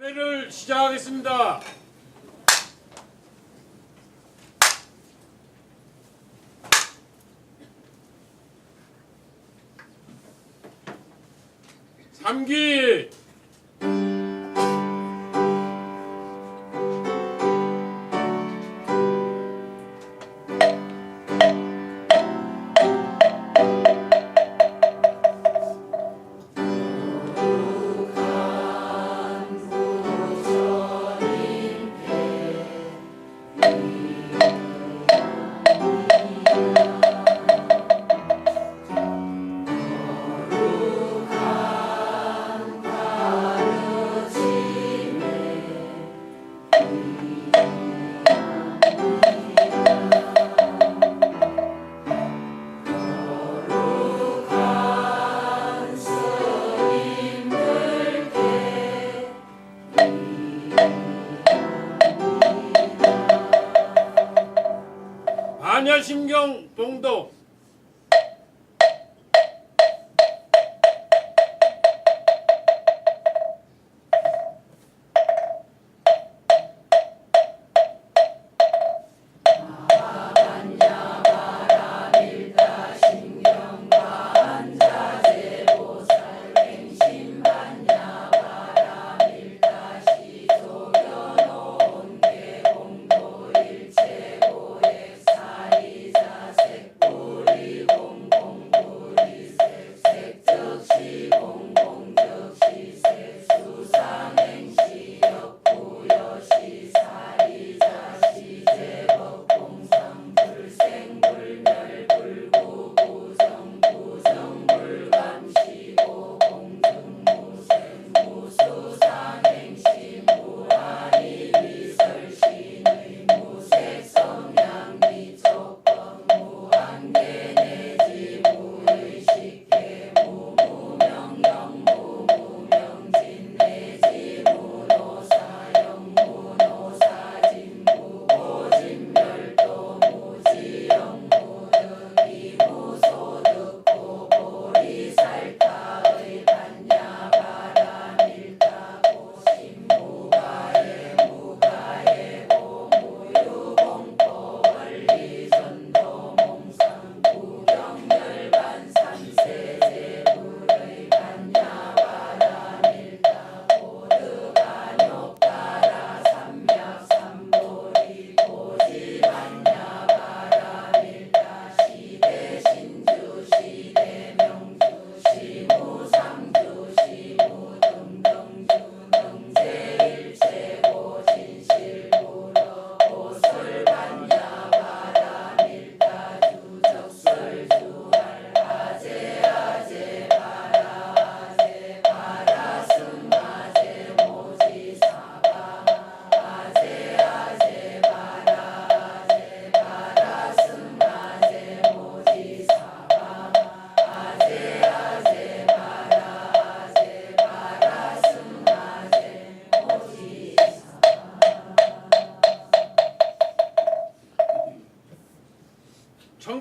회를 시작하겠습니다. 삼기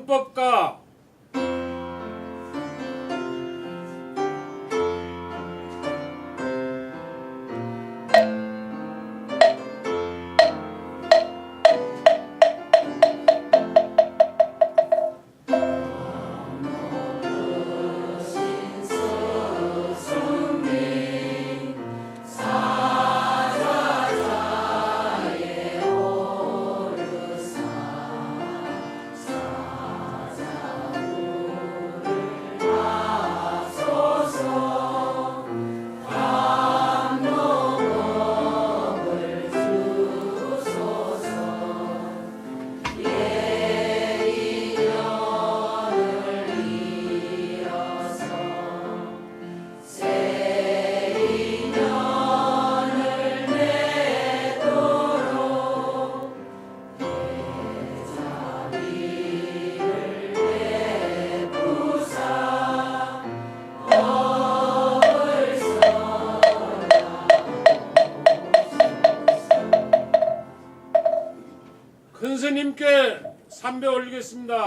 청법가 큰 삼배 올리겠습니다.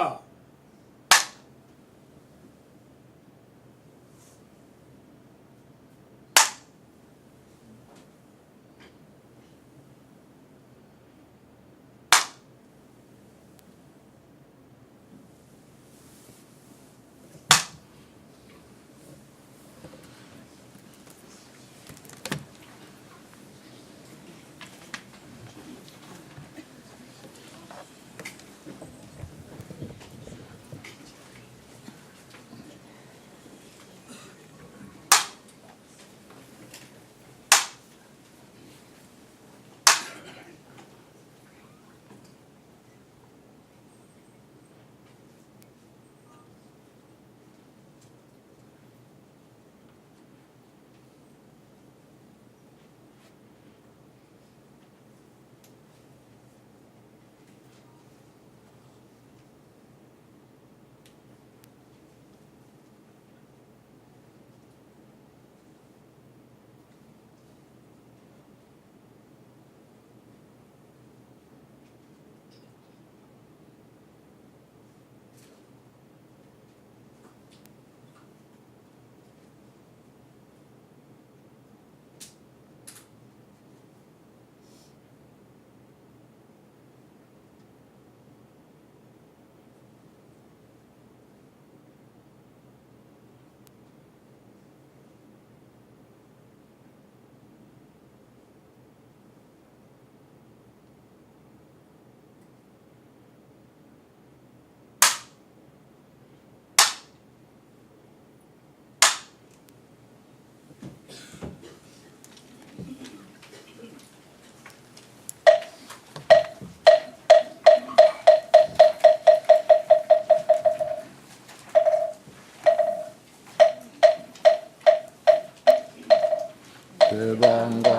대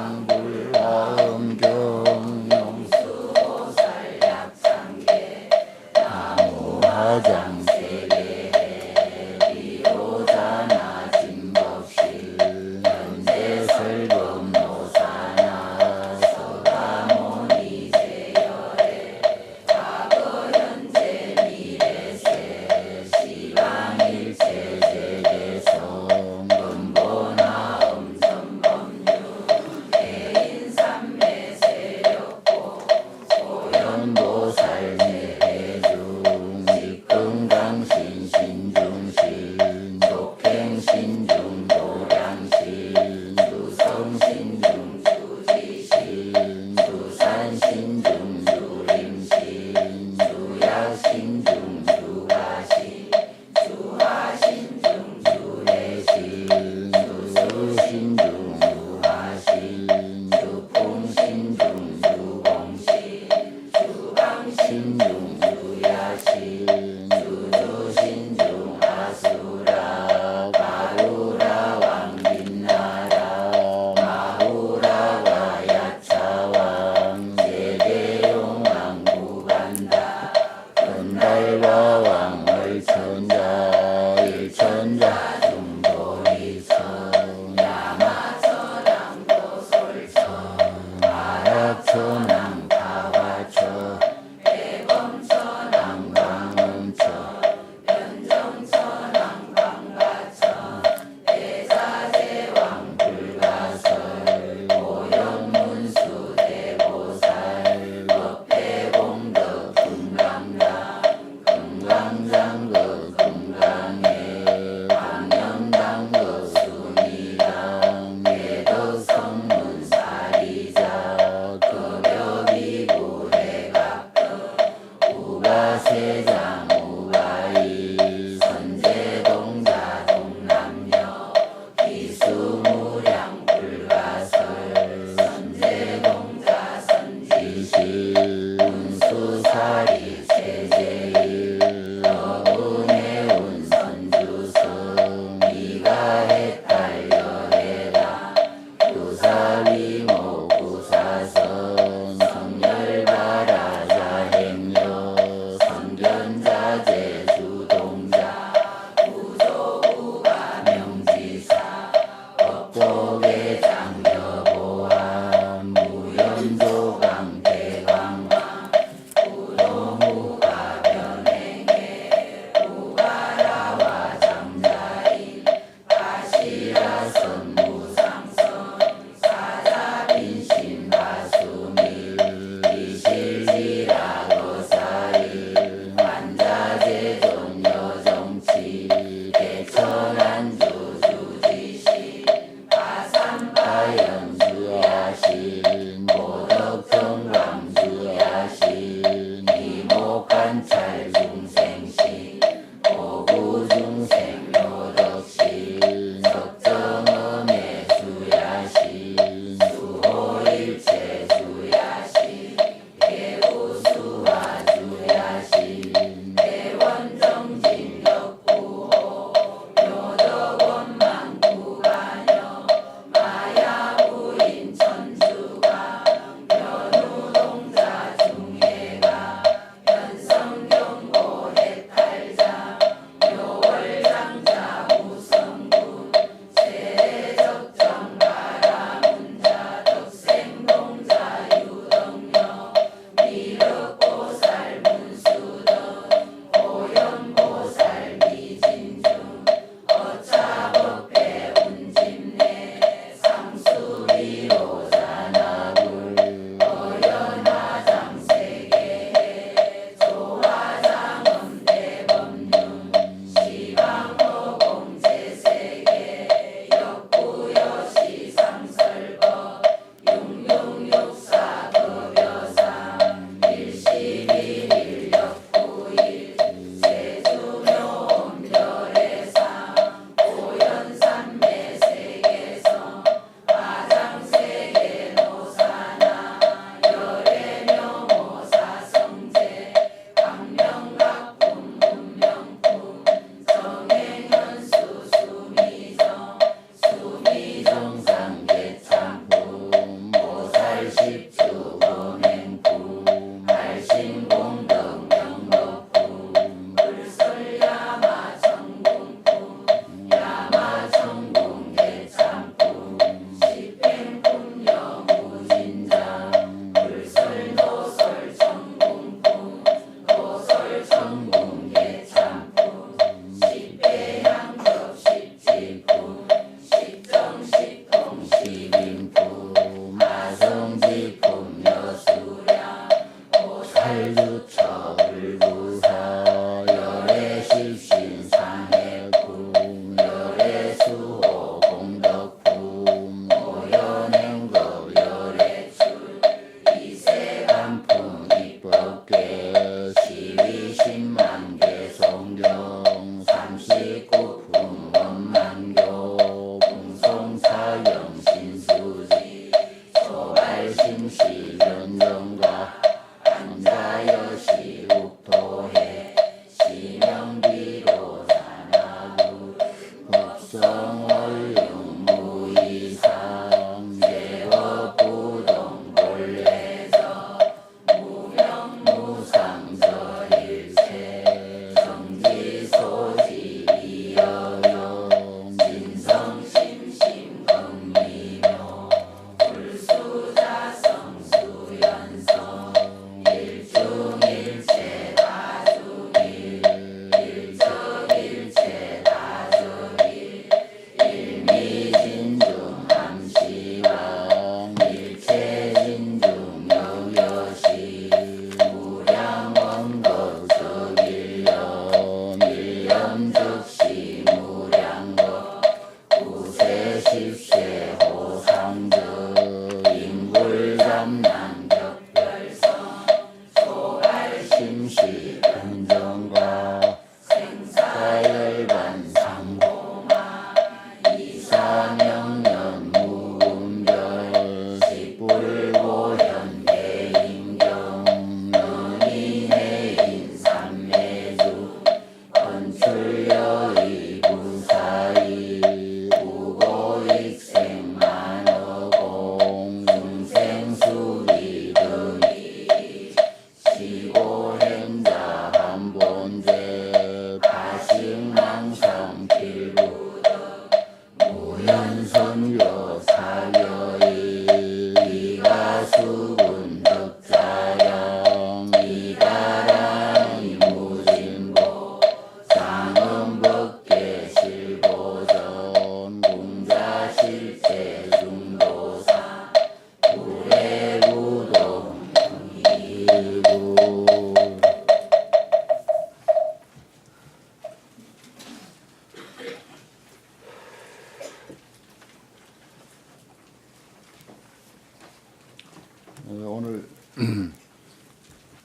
오늘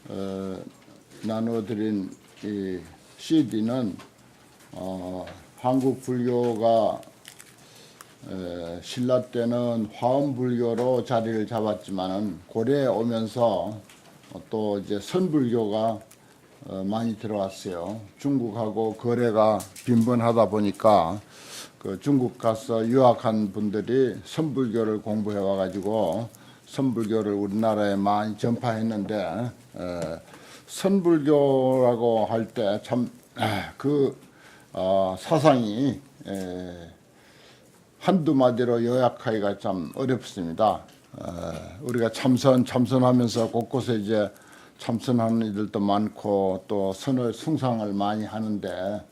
어, 나눠드린 이 CD는 어, 한국 불교가 에, 신라 때는 화엄 불교로 자리를 잡았지만은 고려에 오면서 어, 또 이제 선불교가 어, 많이 들어왔어요. 중국하고 거래가 빈번하다 보니까 그 중국 가서 유학한 분들이 선불교를 공부해 와가지고 선불교를 우리나라에 많이 전파했는데 에, 선불교라고 할 때 참그 사상이 에, 한두 마디로 요약하기가 참 어렵습니다. 어, 우리가 참선 참선하면서 곳곳에 이제 참선하는 이들도 많고 또 선을 숭상을 많이 하는데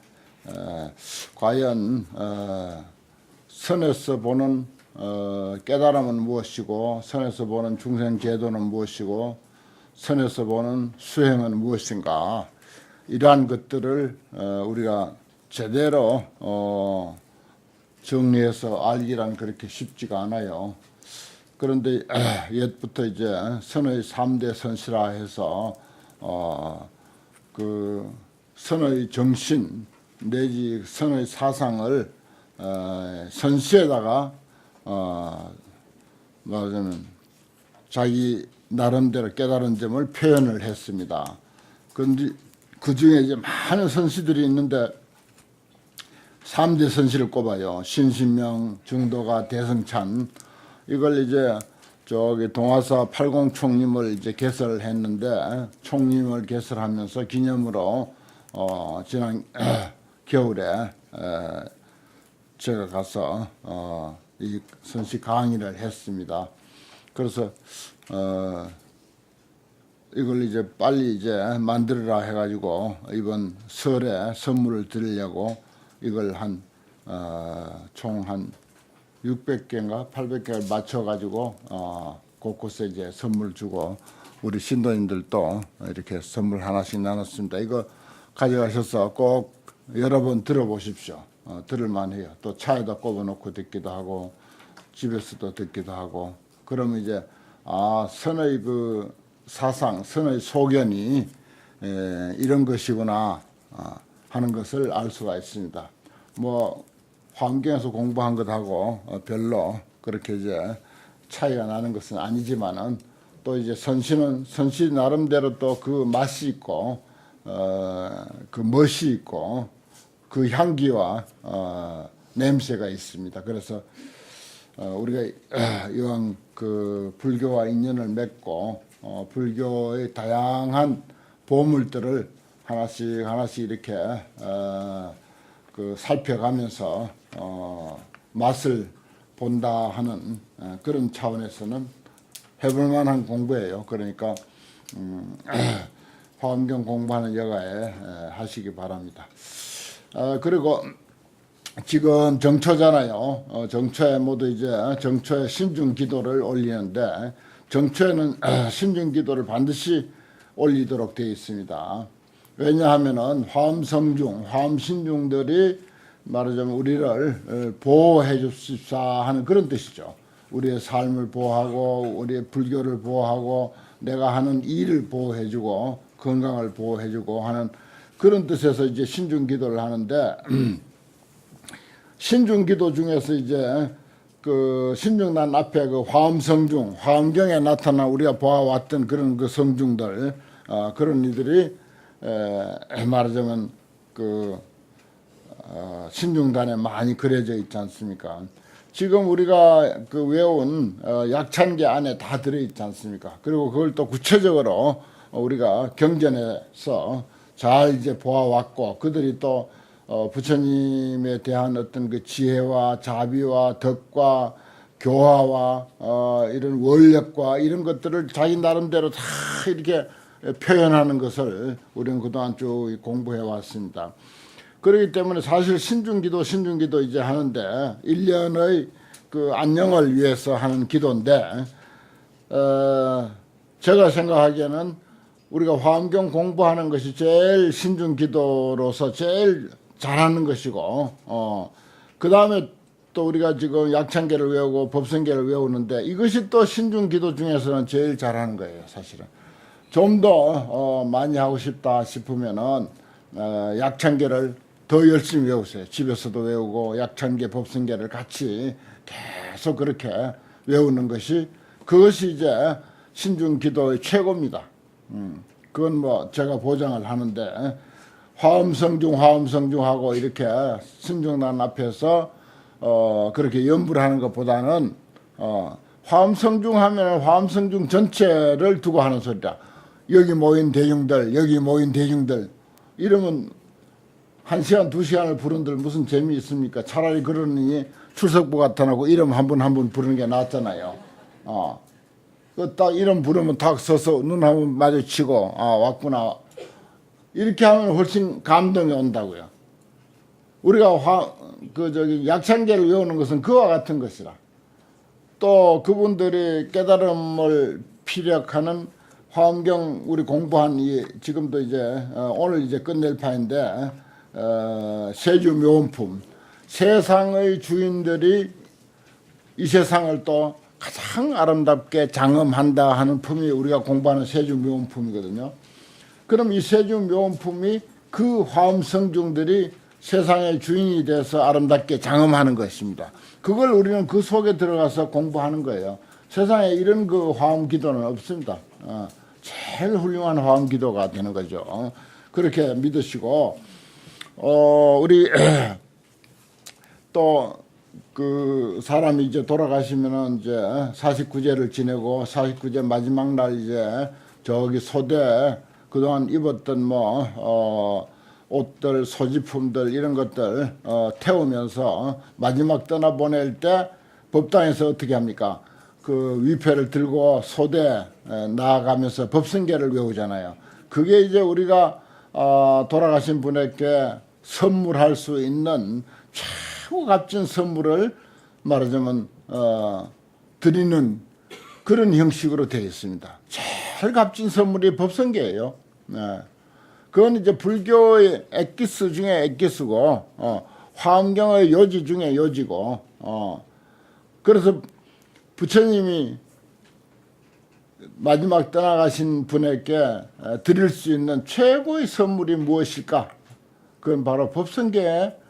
어, 과연 어, 선에서 보는 어, 깨달음은 무엇이고 선에서 보는 중생 제도는 무엇이고 선에서 보는 수행은 무엇인가 이러한 것들을 어, 우리가 제대로 어, 정리해서 알기란 그렇게 쉽지가 않아요. 그런데 옛부터 이제 선의 삼대 선시라 해서 어, 그 선의 정신 내지 선의 사상을 어, 선시에다가 어, 말하자면 자기 나름대로 깨달은 점을 표현을 했습니다. 그런데 그 중에 이제 많은 선시들이 있는데 삼대 선시를 꼽아요. 신신명, 중도가, 대성찬. 이걸 이제 저기 동화사 팔공총님을 이제 개설을 했는데 총님을 개설하면서 기념으로 어 지난 겨울에 에, 제가 가서 어 이 선시 강의를 했습니다. 그래서 어 이걸 이제 빨리 이제 만들어라 해가지고 이번 설에 선물을 드리려고 이걸 한, 어, 총한 600개인가 800개를 맞춰가지고, 어, 곳곳에 이제 선물 주고, 우리 신도님들도 이렇게 선물 하나씩 나눴습니다. 이거 가져가셔서 꼭 여러 번 들어보십시오. 어, 들을만 해요. 또 차에다 꼽아놓고 듣기도 하고, 집에서도 듣기도 하고, 그러면 이제, 아, 선의 그 사상, 선의 소견이 에, 이런 것이구나 아, 하는 것을 알 수가 있습니다. 뭐 환경에서 공부한 것하고 어, 별로 그렇게 이제 차이가 나는 것은 아니지만은 또 이제 선시는 선시 나름대로 또 그 맛이 있고 어 그 멋이 있고 그 향기와 어 냄새가 있습니다. 그래서 어, 우리가 어, 이왕 그 불교와 인연을 맺고 어, 불교의 다양한 보물들을 하나씩 하나씩 이렇게 어, 그 살펴가면서 어, 맛을 본다 하는 어, 그런 차원에서는 해볼 만한 공부예요. 그러니까 음, 화엄경 공부하는 여가에 에, 하시기 바랍니다. 어, 그리고 지금 정초잖아요. 어, 정초에 모두 이제 정초에 신중 기도를 올리는데 정초에는 신중 기도를 반드시 올리도록 되어 있습니다. 왜냐하면은 화엄성중, 화엄신중들이 말하자면 우리를 어, 보호해 줍시다 하는 그런 뜻이죠. 우리의 삶을 보호하고 우리의 불교를 보호하고 내가 하는 일을 보호해주고 건강을 보호해주고 하는 그런 뜻에서 이제 신중 기도를 하는데 신중 기도 중에서 이제 그 신중단 앞에 그 화엄성중, 화엄경에 나타나 우리가 보아왔던 그런 그 성중들, 어, 그런 이들이 에, 말하자면 그 어, 신중단에 많이 그려져 있지 않습니까? 지금 우리가 그 외운 어, 약찬계 안에 다 들어 있지 않습니까? 그리고 그걸 또 구체적으로 우리가 경전에서 잘 이제 보아왔고 그들이 또 어, 부처님에 대한 어떤 그 지혜와 자비와 덕과 교화와 어, 이런 원력과 이런 것들을 자기 나름대로 다 이렇게 표현하는 것을 우리는 그동안 쭉 공부해 왔습니다. 그렇기 때문에 사실 신중기도 신중기도 이제 하는데 일년의그 안녕을 위해서 하는 기도인데 어, 제가 생각하기에는 우리가 화엄경 공부하는 것이 제일 신중 기도로서 제일 잘하는 것이고 어, 그 다음에 또 우리가 지금 약창계를 외우고 법성계를 외우는데 이것이 또 신중 기도 중에서는 제일 잘하는 거예요 사실은 좀 더 어, 많이 하고 싶다 싶으면은 어, 약창계를 더 열심히 외우세요. 집에서도 외우고 약창계, 법성계를 같이 계속 그렇게 외우는 것이 그것이 이제 신중 기도의 최고입니다. 음, 그건 뭐 제가 보장을 하는데 화엄성중, 화엄성중하고 이렇게 신중단 앞에서 어, 그렇게 연부를 하는 것보다는 어, 화엄성중 하면 화엄성중 전체를 두고 하는 소리다. 여기 모인 대중들, 여기 모인 대중들 이러면 한 시간 두 시간을 부른들 무슨 재미 있습니까? 차라리 그러니 출석부 같아 놓고 이름 한 분 한 분 부르는 게 낫잖아요. 어. 그딱 이름 부르면 딱 서서 눈한번 마주치고 아 왔구나 이렇게 하면 훨씬 감동이 온다고요. 우리가 화, 그 저기 약창계를 외우는 것은 그와 같은 것이라. 또 그분들이 깨달음을 피력하는 화엄경 우리 공부한 이 지금도 이제 어, 오늘 이제 끝낼 파인데 어, 세주 묘원품 세상의 주인들이 이 세상을 또 가장 아름답게 장엄한다 하는 품이 우리가 공부하는 세주 묘원품이거든요. 그럼 이 세주 묘원품이 그 화엄성중들이 세상의 주인이 돼서 아름답게 장엄하는 것입니다. 그걸 우리는 그 속에 들어가서 공부하는 거예요. 세상에 이런 그 화엄 기도는 없습니다. 어, 제일 훌륭한 화엄 기도가 되는 거죠. 어, 그렇게 믿으시고 어, 우리 또 그 사람이 이제 돌아가시면은 이제 49제를 지내고 49제 마지막 날 이제 저기 소대 그동안 입었던 뭐 어, 옷들 소지품들 이런 것들 어, 태우면서 마지막 떠나 보낼 때 법당에서 어떻게 합니까? 그 위패를 들고 소대 에, 나아가면서 법성계를 외우잖아요. 그게 이제 우리가 어, 돌아가신 분에게 선물할 수 있는 최고 값진 선물을 말하자면 어, 드리는 그런 형식으로 되어 있습니다. 제일 값진 선물이 법성계예요. 네. 그건 이제 불교의 엑기스 중에 엑기스고 어, 화엄경의 요지 중에 요지고 어, 그래서 부처님이 마지막 떠나가신 분에게 어, 드릴 수 있는 최고의 선물이 무엇일까? 그건 바로 법성계에 어,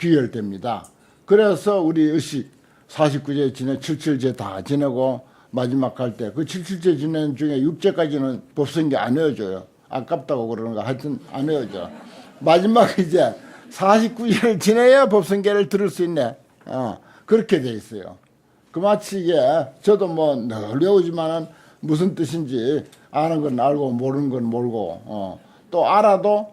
귀열됩니다. 그래서 우리 의식 49제 지내 77제 다 지내고 마지막 할 때 그 77제 지내는 중에 6제까지는 법성계 안 외워줘요. 아깝다고 그러는가 하여튼 안 외워져. 마지막 이제 49제를 지내야 법성계를 들을 수 있네. 어, 그렇게 돼 있어요. 그 마치 이게 저도 뭐늘 외우지만은 무슨 뜻인지 아는 건 알고 모르는 건 모르고 어, 또 알아도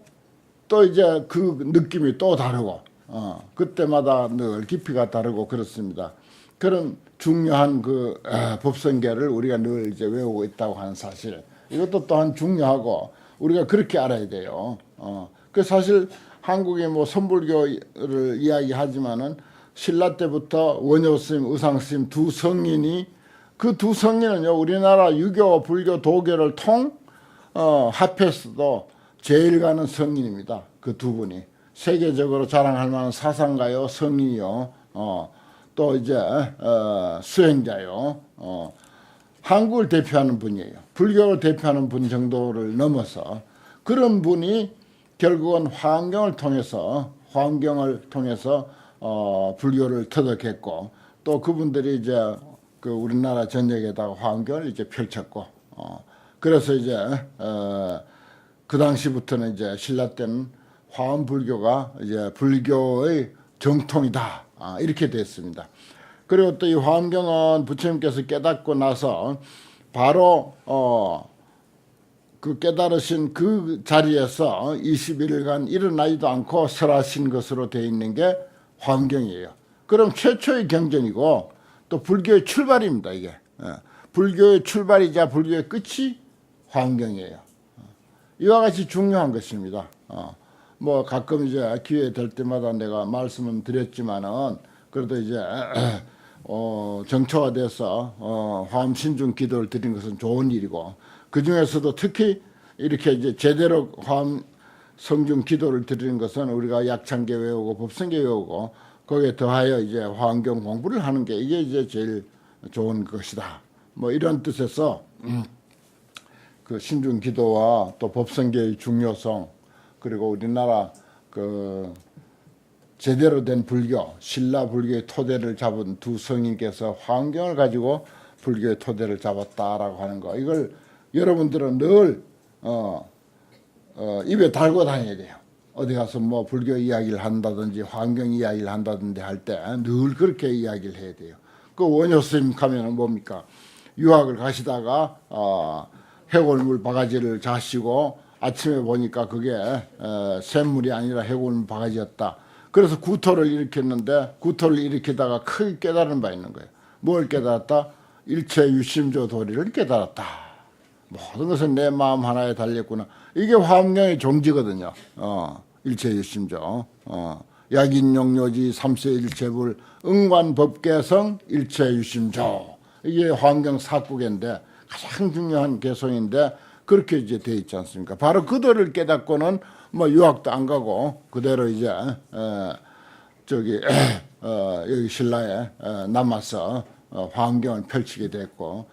또 이제 그 느낌이 또 다르고 어, 그때마다 늘 깊이가 다르고 그렇습니다. 그런 중요한 그 에, 법성계를 우리가 늘 이제 외우고 있다고 하는 사실 이것도 또한 중요하고 우리가 그렇게 알아야 돼요. 어, 그 사실 한국의 뭐 선불교를 이야기하지만은 신라 때부터 원효 스님, 의상 스님 두 성인이 그 두 성인은요 우리나라 유교, 불교, 도교를 통 어, 합해서도 제일 가는 성인입니다. 그 두 분이 세계적으로 자랑할 만한 사상가요, 성인이요, 어, 또 이제 어, 수행자요. 어, 한국을 대표하는 분이에요. 불교를 대표하는 분 정도를 넘어서 그런 분이 결국은 화엄경을 통해서 화엄경을 통해서 어, 불교를 터득했고 또 그분들이 이제 그 우리나라 전역에다가 화엄경을 이제 펼쳤고 어, 그래서 이제 어, 그 당시부터는 이제 신라 때는 화엄 불교가 이제 불교의 정통이다 아, 이렇게 됐습니다. 그리고 또 이 화엄경은 부처님께서 깨닫고 나서 바로 어, 그 깨달으신 그 자리에서 21일간 일어나지도 않고 설하신 것으로 되어 있는 게 화엄경이에요. 그럼 최초의 경전이고 또 불교의 출발입니다. 이게 예. 불교의 출발이자 불교의 끝이 화엄경이에요. 이와 같이 중요한 것입니다. 어, 뭐 가끔 이제 기회 될 때마다 내가 말씀은 드렸지만은 그래도 이제 어, 정처가 돼서 어, 화엄 신중 기도를 드린 것은 좋은 일이고 그 중에서도 특히 이렇게 이제 제대로 화엄 성중 기도를 드리는 것은 우리가 약창계 외우고 법성계 외우고 거기에 더하여 이제 화엄경 공부를 하는 게 이게 이제 제일 좋은 것이다. 뭐 이런 뜻에서 그 신중 기도와 또 법성계의 중요성 그리고 우리나라 그 제대로 된 불교 신라 불교의 토대를 잡은 두 성인께서 환경을 가지고 불교의 토대를 잡았다라고 하는 거 이걸 여러분들은 늘 어, 어, 입에 달고 다녀야 돼요. 어디 가서 뭐 불교 이야기를 한다든지 환경 이야기를 한다든지 할 때 늘 그렇게 이야기를 해야 돼요. 그 원효 스님 가면은 뭡니까 유학을 가시다가 어, 해골물 바가지를 자시고 아침에 보니까 그게 어, 샘물이 아니라 해골물 바가지였다. 그래서 구토를 일으켰는데 구토를 일으키다가 크게 깨달은 바 있는 거예요. 뭘 깨달았다? 일체 유심조 도리를 깨달았다. 모든 것은 내 마음 하나에 달렸구나. 이게 화엄경의 종지거든요. 어, 일체 유심조. 어, 약인용료지 삼세 일체불 응관법계성 일체 유심조. 이게 화엄경 사국인데 가장 중요한 개성인데 그렇게 이제 돼 있지 않습니까? 바로 그들을 깨닫고는 뭐 유학도 안 가고 그대로 이제 어, 저기 어, 여기 신라에 어, 남아서 어, 화엄경을 펼치게 됐고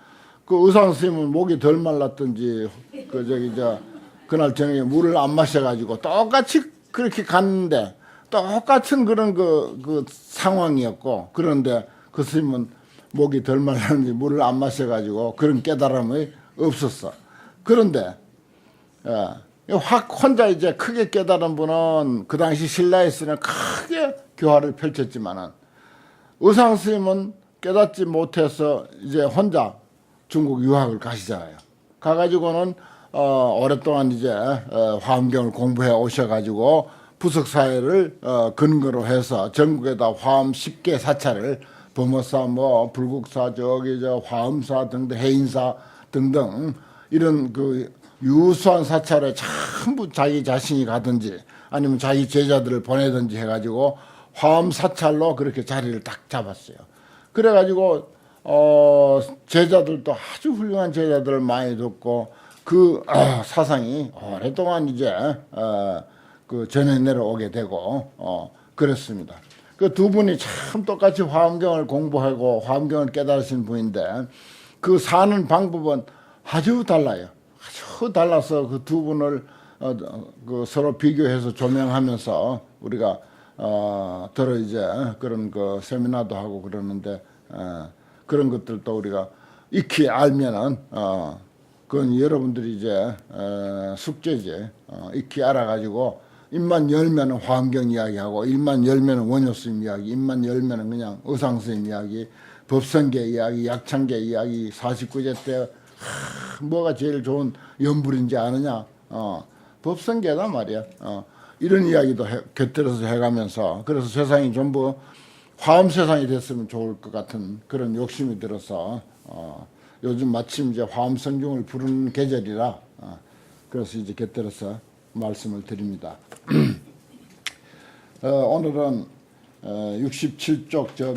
그 의상 스님은 목이 덜 말랐든지 그 저기 저 그날 저녁에 물을 안 마셔가지고 똑같이 그렇게 갔는데 똑같은 그런 그, 그 상황이었고 그런데 그 스님은 목이 덜 말랐는지 물을 안 마셔가지고 그런 깨달음이 없었어. 그런데 예, 확 혼자 이제 크게 깨달은 분은 그 당시 신라에서는 크게 교화를 펼쳤지만은 의상 스님은 깨닫지 못해서 이제 혼자 중국 유학을 가시잖아요. 가가지고는 어, 오랫동안 이제 어, 화엄경을 공부해 오셔가지고 부석 사회를 어, 근거로 해서 전국에다 화엄 10개 사찰을 범어사 뭐 불국사 저기 저 화엄사 등등 해인사 등등 이런 그 유수한 사찰에 전부 자기 자신이 가든지 아니면 자기 제자들을 보내든지 해가지고 화엄 사찰로 그렇게 자리를 딱 잡았어요. 그래가지고 어 제자들도 아주 훌륭한 제자들을 많이 뒀고 그 아, 사상이 오랫동안 이제 어, 그 전해 내려오게 되고 어 그렇습니다. 그 두 분이 참 똑같이 화엄경을 공부하고 화엄경을 깨달으신 분인데 그 사는 방법은 아주 달라요. 아주 달라서 그 두 분을 어, 그 서로 비교해서 조명하면서 우리가 어, 들어 이제 그런 그 세미나도 하고 그러는데 어, 그런 것들도 우리가 익히 알면은 어, 그건 여러분들이 이제 어, 숙제지 어, 익히 알아가지고 입만 열면은 화엄경 이야기하고 입만 열면은 원효스님 이야기, 입만 열면은 그냥 의상스님 이야기, 법성계 이야기, 약창계 이야기, 49제 때 하, 뭐가 제일 좋은 연불인지 아느냐? 어, 법성계다 말이야. 어, 이런 이야기도 해, 곁들여서 해가면서 그래서 세상이 전부 화엄 세상이 됐으면 좋을 것 같은 그런 욕심이 들어서 어, 요즘 마침 이제 화엄 성경을 부르는 계절이라 어, 그래서 이제 곁들여서 말씀을 드립니다. 어, 오늘은 어, 67쪽 저